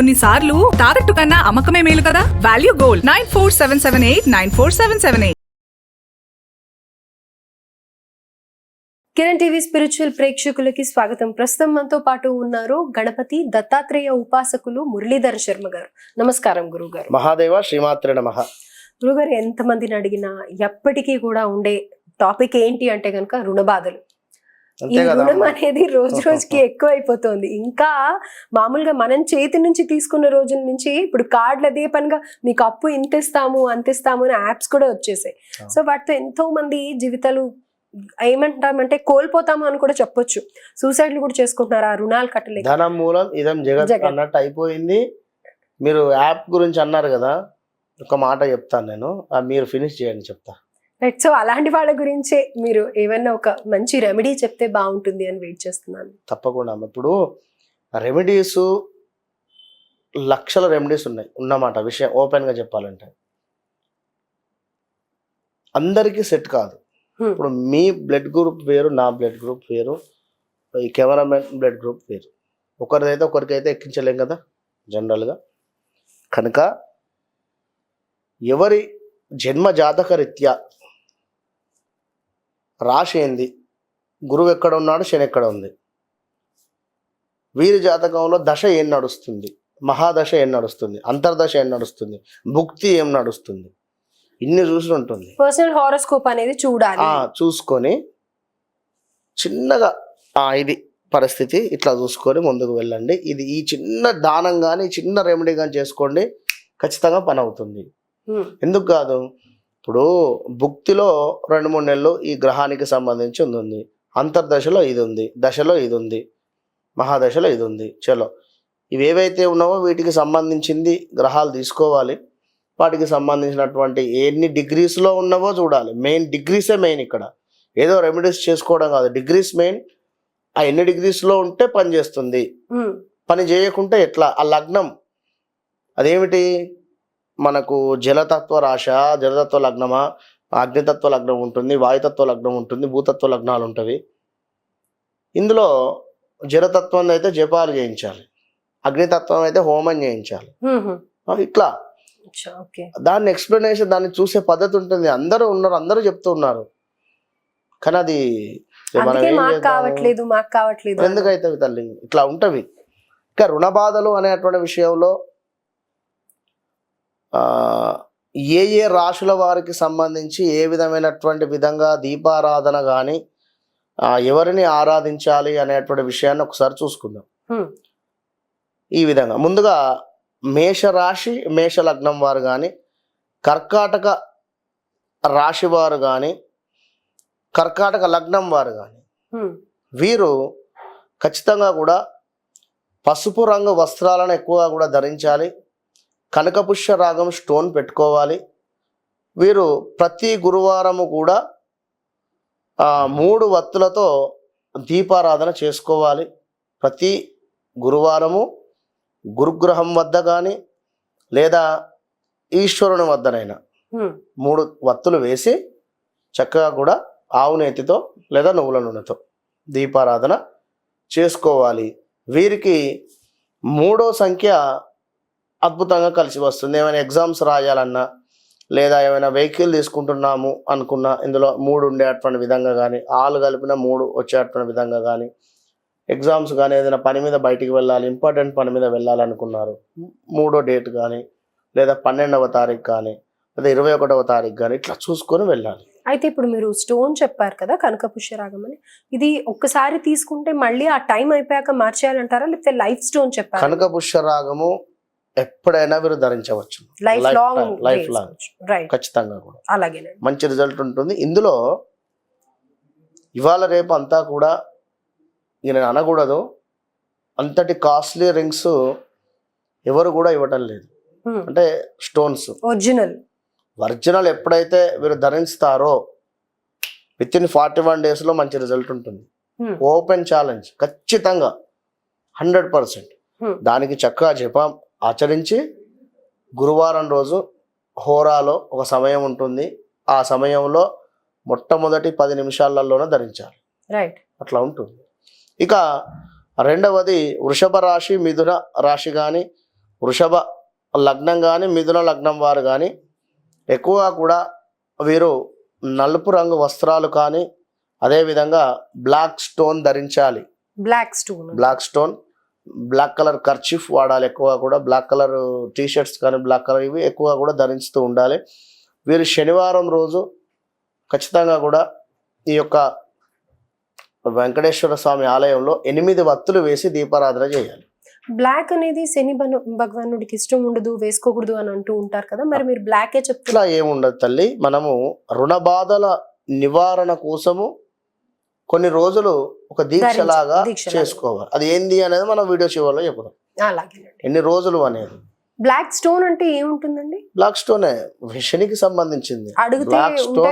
కొన్నిసార్లు తాకట్టు కన్నా అమ్మకమే మేలు కదా? Value gold nine four seven seven eight nine four seven seven eight Kiran TV spiritual ప్రేక్షకులకి స్వాగతం. ప్రస్తుతం మనతో పాటు ఉన్నారు గణపతి దత్తాత్రేయ ఉపాసకులు మురళీధర్ శర్మ గారు. నమస్కారం గురువు గారు మహాదేవ శ్రీమాత్రే నమ. గురుగారు ఎంత మందిని అడిగినా ఎప్పటికీ కూడా ఉండే టాపిక్ ఏంటి అంటే కనుక రుణ బాధలు. ఈ రుణం అనేది రోజు రోజుకి ఎక్కువ అయిపోతుంది ఇంకా మామూలుగా మనం చేతి నుంచి తీసుకున్న రోజుల నుంచి ఇప్పుడు కార్డులు అదే పనిగా మీకు అప్పు ఇంత ఇస్తాము అంత ఇస్తాము అని యాప్స్ కూడా వచ్చేసాయి. సో వాటితో ఎంతో మంది జీవితాలు ఏమంటామంటే కోల్పోతాము అని కూడా చెప్పొచ్చు. సూసైడ్లు కూడా చేసుకుంటున్నారు? ఆ రుణాలు కట్టలేక. ధనం మూలం ఇదం జగత్. అన్నట్టు అయిపోయింది. మీరు యాప్ గురించి అన్నారు కదా ఒక మాట చెప్తాను నేను. మీరు ఫినిష్ చేయండి చెప్తా. రైట్ సో అలాంటి వాళ్ళ గురించే మీరు ఏమన్నా ఒక మంచి రెమెడీ చెప్తే బాగుంటుంది అని వెయిట్ చేస్తున్నాను. తప్పకుండా. ఇప్పుడు రెమెడీస్ లక్షల రెమెడీస్ ఉన్నాయి. ఉన్నమాట విషయం ఓపెన్గా చెప్పాలంటే. అందరికీ సెట్ కాదు. Hmm. ఇప్పుడు మీ బ్లడ్ గ్రూప్ వేరు నా బ్లడ్ గ్రూప్ వేరు ఈ కెమెరామెన్ బ్లడ్ గ్రూప్ వేరు. ఒకరిదైతే ఒకరికైతే ఎక్కించలేం కదా జనరల్గా కనుక ఎవరి జన్మ జాతక రీత్యా రాశి ఏంది? గురువు ఎక్కడ ఉన్నాడు? శని ఎక్కడ ఉంది? వీరి జాతకంలో దశ ఏం నడుస్తుంది? మహాదశ ఏం నడుస్తుంది? అంతర్దశ ఏం నడుస్తుంది? భుక్తి ఏం నడుస్తుంది? ఇన్ని చూసి ఉంటుంది. పర్సనల్ హారోస్కోప్ అనేది చూడాలి. చూసుకొని చిన్నగా ఆ ఇది పరిస్థితి ఇట్లా చూసుకొని ముందుకు వెళ్ళండి. ఇది ఈ చిన్న దానం కానీ చిన్న రెమెడీ కానీ చేసుకోండి. ఖచ్చితంగా పని అవుతుంది. ఎందుకు కాదు? ఇప్పుడు భుక్తిలో రెండు మూడు నెలలు ఈ గ్రహానికి సంబంధించి ఉంది అంతర్దశలో ఇది ఉంది దశలో ఇది ఉంది మహాదశలో ఇది ఉంది. చలో. ఇవి ఏవైతే ఉన్నావో వీటికి సంబంధించింది గ్రహాలు తీసుకోవాలి. వాటికి సంబంధించినటువంటి ఎన్ని డిగ్రీస్లో ఉన్నావో చూడాలి. మెయిన్ డిగ్రీసే మెయిన్ ఇక్కడ. ఏదో రెమెడీస్ చేసుకోవడం కాదు. డిగ్రీస్ మెయిన్ ఆ ఎన్ని డిగ్రీస్లో ఉంటే పని చేస్తుంది. పని చేయకుంటే ఎట్లా? ఆ లగ్నం. అదేమిటి? మనకు జలతత్వ రాశ జలతత్వ లగ్నమా అగ్నితత్వ లగ్నం ఉంటుంది వాయుతత్వ లగ్నం ఉంటుంది భూతత్వ లగ్నాలు ఉంటవి. ఇందులో జలతత్వం అయితే జపాలు చేయించాలి అగ్నితత్వం అయితే హోమం చేయించాలి. ఇట్లా. దాన్ని ఎక్స్ప్లెనేషన్ దాన్ని చూసే పద్ధతి ఉంటుంది. అందరూ ఉన్నారు అందరూ చెప్తూ ఉన్నారు. కానీ అది? కావట్లేదు మాకు కావట్లేదు ఎందుకైతే తల్లి? ఇట్లా ఉంటవి. ఇంకా రుణ బాధలు అనేటువంటి విషయంలో ఏ ఏ రాశుల వారికి సంబంధించి ఏ విధమైనటువంటి విధంగా దీపారాధన కానీ ఎవరిని ఆరాధించాలి అనేటువంటి విషయాన్ని ఒకసారి చూసుకుందాం. ఈ విధంగా ముందుగా మేషరాశి మేష లగ్నం వారు కానీ కర్కాటక రాశి వారు కానీ కర్కాటక లగ్నం వారు కానీ. వీరు ఖచ్చితంగా కూడా పసుపు రంగు వస్త్రాలను ఎక్కువగా కూడా ధరించాలి కనకపుష్య రాగం స్టోన్ పెట్టుకోవాలి. వీరు ప్రతి గురువారము కూడా మూడు వత్తులతో దీపారాధన చేసుకోవాలి. ప్రతి గురువారము గురుగ్రహం వద్ద కానీ లేదా ఈశ్వరుని వద్దనైనా. మూడు వత్తులు వేసి చక్కగా కూడా ఆవు నేతితో లేదా నువ్వుల నూనెతో దీపారాధన చేసుకోవాలి. వీరికి మూడో సంఖ్య అద్భుతంగా కలిసి వస్తుంది. ఏమైనా ఎగ్జామ్స్ రాయాలన్నా లేదా ఏమైనా వెహికల్ తీసుకుంటున్నాము అనుకున్న ఇందులో మూడు ఉండేటువంటి విధంగా కానీ ఆలు కలిపిన మూడు వచ్చేటువంటి విధంగా కానీ ఎగ్జామ్స్ కానీ ఏదైనా పని మీద బయటికి వెళ్ళాలి ఇంపార్టెంట్ పని మీద వెళ్ళాలనుకున్నారు. మూడో డేట్ కానీ లేదా పన్నెండవ తారీఖు కానీ లేదా ఇరవై ఒకటవ తారీఖు కానీ ఇట్లా చూసుకొని వెళ్ళాలి. అయితే ఇప్పుడు మీరు స్టోన్ చెప్పారు కదా కనక పుష్యరాగం అని. ఇది ఒక్కసారి తీసుకుంటే మళ్ళీ ఆ టైం అయిపోయాక మార్చేయాలంటారా? లేకపోతే లైఫ్ స్టోన్ చెప్పారు కనక పుష్యరాగము ఎప్పుడైనా మీరు ధరించవచ్చు. Life long long. రైట్ ఖచ్చితంగా కూడా. అలాగేనండి. మంచి రిజల్ట్ ఉంటుంది. ఇందులో ఇవాళ రేపు అంతా కూడా నేను అనకూడదు. అంతటి కాస్ట్లీ రింగ్స్ ఎవరు కూడా ఇవ్వటం లేదు. అంటే స్టోన్స్ ఒరిజినల్ ఒరిజినల్ ఎప్పుడైతే మీరు ధరిస్తారో విత్ ఇన్ ఫార్టీ వన్ డేస్లో మంచి రిజల్ట్ ఉంటుంది. ఓపెన్ ఛాలెంజ్ ఖచ్చితంగా. Hundred percent Hmm. దానికి చక్కగా జపం ఆచరించి గురువారం రోజు హోరాలో ఒక సమయం ఉంటుంది. ఆ సమయంలో మొట్టమొదటి పది నిమిషాలలోనే ధరించాలి. రైట్ అట్లా ఉంటుంది. ఇక రెండవది వృషభ రాశి మిథున రాశి కానీ వృషభ లగ్నం కానీ మిథున లగ్నం వారు కానీ ఎక్కువగా కూడా వీరు నలుపు రంగు వస్త్రాలు కానీ అదేవిధంగా బ్లాక్ స్టోన్ ధరించాలి. Black stone black stone black colour kerchief వాడాలి ఎక్కువగా కూడా. బ్లాక్ కలర్ టీ షర్ట్స్ కానీ బ్లాక్ కలర్ ఇవి ఎక్కువగా కూడా ధరిస్తూ ఉండాలి. వీరు శనివారం రోజు ఖచ్చితంగా కూడా ఈ యొక్క వెంకటేశ్వర స్వామి ఆలయంలో ఎనిమిది వత్తులు వేసి దీపారాధన చేయాలి. బ్లాక్ అనేది శని భగవానుడికి ఇష్టం ఉండదు వేసుకోకూడదు అని అంటూ ఉంటారు కదా. మరి మీరు బ్లాకే ఇట్లా చెప్తున్నారు ఏముండదు తల్లి. మనము రుణ బాధల నివారణ కోసము కొన్ని రోజులు ఒక దీక్షలాగా. చేసుకోవాలి. అది ఏంది అనేది మనం వీడియో చివరిలో చెప్పుదాం. ఎన్ని రోజులు అనేది? బ్లాక్ స్టోన్ అంటే ఏముంటుందండి? బ్లాక్ స్టోనే శనికి సంబంధించింది. Black stone?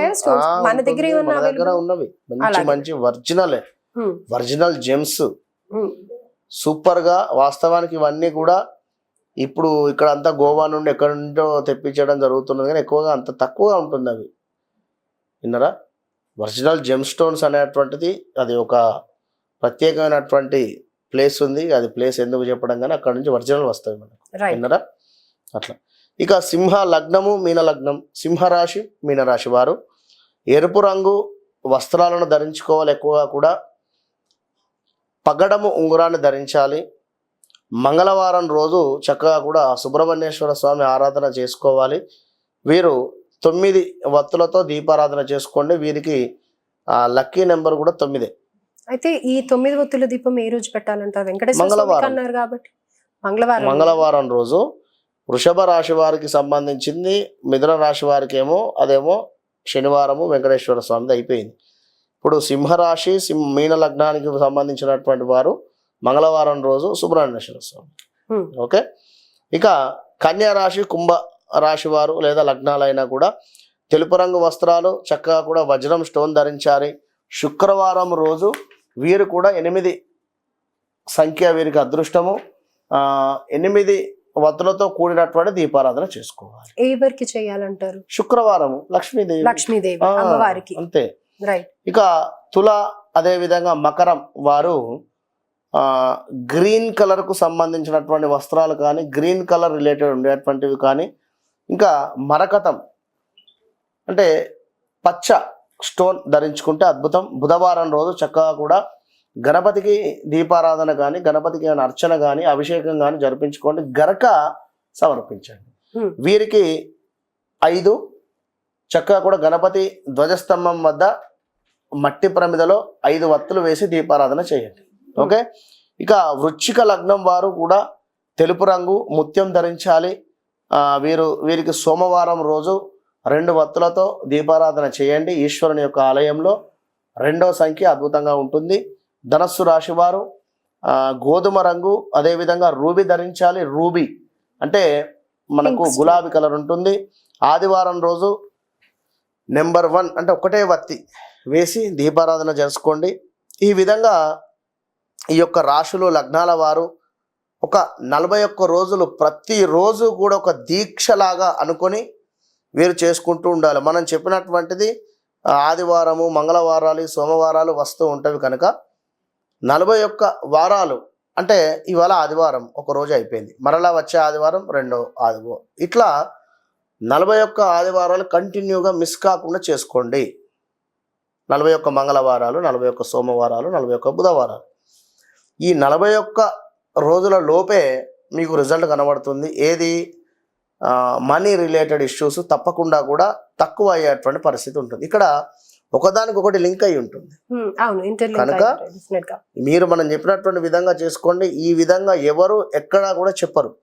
మన. దగ్గర? ఉన్నవి. మంచి. మంచి ఒరిజినలే ఒరిజినల్ జెమ్స్. సూపర్గా వాస్తవానికి ఇవన్నీ కూడా ఇప్పుడు ఇక్కడ అంతా గోవా నుండి ఎక్కడి నుండో తెప్పించడం జరుగుతున్నది కానీ ఎక్కువగా అంత తక్కువగా ఉంటుంది అవి విన్నరా? ఒరిజినల్ జెమ్ స్టోన్స్ అనేటువంటిది అది ఒక ప్రత్యేకమైనటువంటి ప్లేస్ ఉంది. అది ప్లేస్ ఎందుకు చెప్పడం కానీ అక్కడ నుంచి ఒరిజినల్ వస్తాయి మనకు. విన్నరా? అట్లా. ఇక సింహ లగ్నము మీన లగ్నం. సింహరాశి మీనరాశి వారు. ఎరుపు రంగు వస్త్రాలను ధరించుకోవాలి ఎక్కువగా కూడా. పగడము ఉంగరాన్ని ధరించాలి. మంగళవారం రోజు చక్కగా కూడా సుబ్రహ్మణ్యేశ్వర స్వామి ఆరాధన చేసుకోవాలి. వీరు తొమ్మిది వత్తులతో దీపారాధన చేసుకోండి. వీరికి లక్కీ నెంబర్ కూడా తొమ్మిదే. అయితే ఈ తొమ్మిది ఒత్తుల దీపం ఏ రోజు పెట్టాలంటారు? వెంకటేశ్వర. అన్నారు కాబట్టి. మంగళవారం. మంగళవారం రోజు వృషభ రాశి వారికి సంబంధించింది మిథున రాశి వారికి ఏమో అదేమో శనివారము వెంకటేశ్వర స్వామిది అయిపోయింది. ఇప్పుడు సింహరాశి సింహ మీన లగ్నానికి సంబంధించినటువంటి వారు మంగళవారం రోజు సుబ్రహ్మణ్యేశ్వర స్వామి. ఓకే? ఇక కన్యా రాశి కుంభ రాశి వారు లేదా లగ్నాలైనా కూడా తెలుపు రంగు వస్త్రాలు చక్కగా కూడా వజ్రం స్టోన్ ధరించాలి. శుక్రవారం రోజు వీరు కూడా ఎనిమిది సంఖ్య వీరికి అదృష్టము. ఆ, ఎనిమిది వత్తులతో కూడినటువంటి దీపారాధన చేసుకోవాలి. ఎవరికి చేయాలంటారు? శుక్రవారం లక్ష్మీదేవి. లక్ష్మీదేవి అమ్మవారికి. అంతే. రైట్ ఇక తుల అదే విధంగా మకరం వారు ఆ, గ్రీన్ కలర్కు సంబంధించినటువంటి వస్త్రాలు కానీ గ్రీన్ కలర్ రిలేటెడ్ ఉండేటువంటివి కానీ ఇంకా మరకతం. అంటే పచ్చ స్టోన్ ధరించుకుంటే అద్భుతం. బుధవారం రోజు చక్కగా కూడా గణపతికి దీపారాధన కానీ గణపతికి ఏమైనా అర్చన కానీ అభిషేకం కానీ జరిపించుకోండి. గరక సమర్పించండి. వీరికి ఐదు. చక్కగా కూడా గణపతి ధ్వజస్తంభం వద్ద మట్టి ప్రమిదలో ఐదు వత్తులు వేసి దీపారాధన చేయండి. ఓకే? ఇక వృచ్చిక లగ్నం వారు కూడా తెలుపు రంగు ముత్యం ధరించాలి. వీరు వీరికి సోమవారం రోజు రెండు వత్తులతో దీపారాధన చేయండి. ఈశ్వరుని యొక్క ఆలయంలో రెండో సంఖ్య అద్భుతంగా ఉంటుంది. ధనస్సు రాశి వారు ఆ, గోధుమ రంగు అదేవిధంగా రూబీ ధరించాలి. రూబీ అంటే మనకు గులాబీ కలర్ ఉంటుంది. ఆదివారం రోజు నెంబర్ వన్ అంటే ఒకటే వత్తి వేసి దీపారాధన చేసుకోండి ఈ విధంగా ఈ యొక్క రాశులు లగ్నాల వారు ఒక నలభై ఒక్క రోజులు ప్రతిరోజు కూడా ఒక దీక్షలాగా అనుకొని వీరు చేసుకుంటూ ఉండాలి. మనం చెప్పినటువంటిది ఆదివారము మంగళవారాలు సోమవారాలు వస్తూ ఉంటవి కనుక నలభై ఒక్క వారాలు అంటే ఇవాళ ఆదివారం ఒక రోజు అయిపోయింది. మరలా వచ్చే ఆదివారం రెండో ఆదివారం ఇట్లా నలభై ఒక్క ఆదివారాలు కంటిన్యూగా మిస్ కాకుండా చేసుకోండి. నలభై ఒక్క మంగళవారాలు నలభై ఒక్క సోమవారాలు నలభై ఒక్క బుధవారాలు. ఈ నలభై ఒక్క రోజుల లోపే మీకు రిజల్ట్ కనబడుతుంది. ఏది? మనీ రిలేటెడ్ ఇష్యూస్ తప్పకుండా కూడా తక్కువ అయ్యేటువంటి పరిస్థితి ఉంటుంది. ఇక్కడ ఒకదానికొకటి లింక్ అయి ఉంటుంది. కనుక- గా మీరు మనం చెప్పినటువంటి విధంగా చేసుకోండి. ఈ విధంగా ఎవరు ఎక్కడా కూడా చెప్పరు.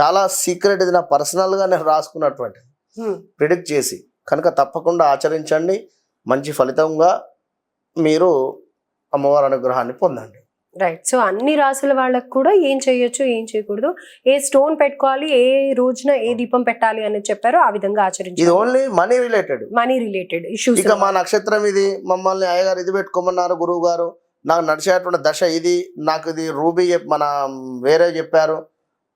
చాలా సీక్రెట్ ఇది నా పర్సనల్గా నేను రాసుకున్నటువంటిది. హ్మ్. ప్రిడిక్ట్ చేసి కనుక తప్పకుండా ఆచరించండి. మంచి ఫలితంగా మీరు అమ్మవారి అనుగ్రహాన్ని పొందండి. రైట్ సో అన్ని రాసుల వాళ్ళకు కూడా ఏం చేయొచ్చు ఏం చేయకూడదు. ఏ స్టోన్ పెట్టుకోవాలి ఏ రోజున ఏ దీపం పెట్టాలి అని చెప్పారో ఆ విధంగా ఇది ఆచరించాలి only money related money related issues ఇక మా నక్షత్రం ఇది. మమ్మల్ని అయ్యగారు ఇది పెట్టుకోమన్నారు గురువు గారు. నాకు నడిచేటువంటి దశ ఇది. నాకు ఇది రూబీ మన వేరే చెప్పారు.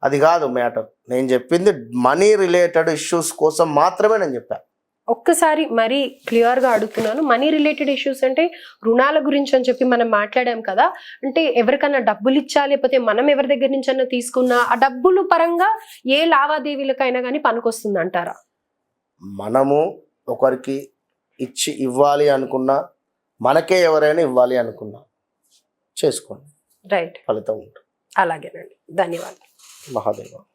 అది కాదు మ్యాటర్. నేను చెప్పింది మనీ రిలేటెడ్ ఇష్యూస్ కోసం మాత్రమే నేను చెప్పాను ఒక్కసారి మరీ క్లియర్గా అడుగుతున్నాను. మనీ రిలేటెడ్ ఇష్యూస్ అంటే రుణాల గురించి అని చెప్పి మనం మాట్లాడాం కదా. అంటే ఎవరికైనా డబ్బులు ఇచ్చా లేకపోతే మనం ఎవరి దగ్గర నుంచి అన్నా తీసుకున్నా ఆ డబ్బులు పరంగా ఏ లావాదేవీలకైనా కానీ పనికొస్తుంది అంటారా మనము ఒకరికి ఇచ్చి ఇవ్వాలి అనుకున్నా మనకే ఎవరైనా ఇవ్వాలి అనుకున్నా చేసుకోండి. రైట్. ఫలితం ఉంటుంది. అలాగేనండి. ధన్యవాదాలు. మహాదేవ.